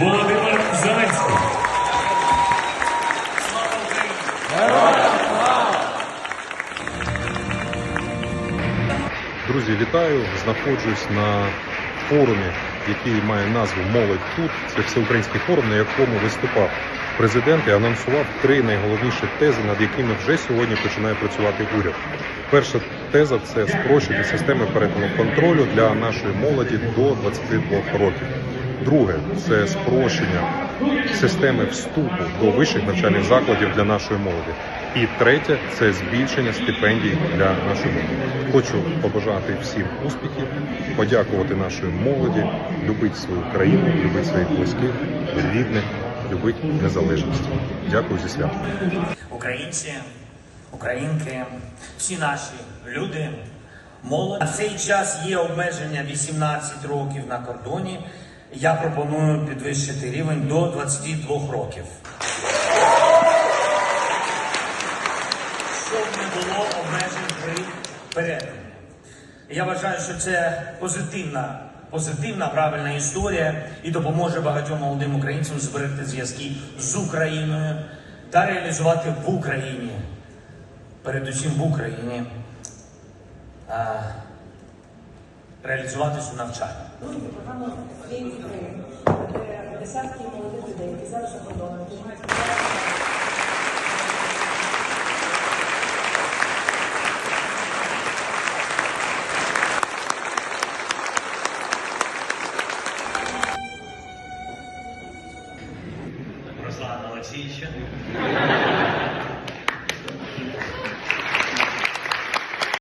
Володимир Зеленський. Друзі, вітаю! Знаходжусь на форумі, який має назву Молодь тут. Це всеукраїнський форум, на якому виступав президент і анонсував три найголовніші тези, над якими вже сьогодні починає працювати уряд. Перша теза це спрощити системи перетину контролю для нашої молоді до 22 років. Друге це спрощення системи вступу до вищих навчальних закладів для нашої молоді. І третє це збільшення стипендій для нашої молоді. Хочу побажати всім успіхів, подякувати нашій молоді, любити свою країну, любити своїх близьких, рідних, любити незалежність. Дякую зі святом. українці, українки, всі наші люди, молодь. На цей час є обмеження 18 років на кордоні. Я пропоную підвищити рівень до 22 років. Щоб не було обмежень при перетині. Я вважаю, що це позитивна, позитивна, правильна історія і допоможе багатьом молодим українцям зберегти зв'язки з Україною та реалізувати в Україні, передусім в Україні, реалізувати цю навчання. Десятки молодих людей, які зараз за кордоном мають. Олексійовича.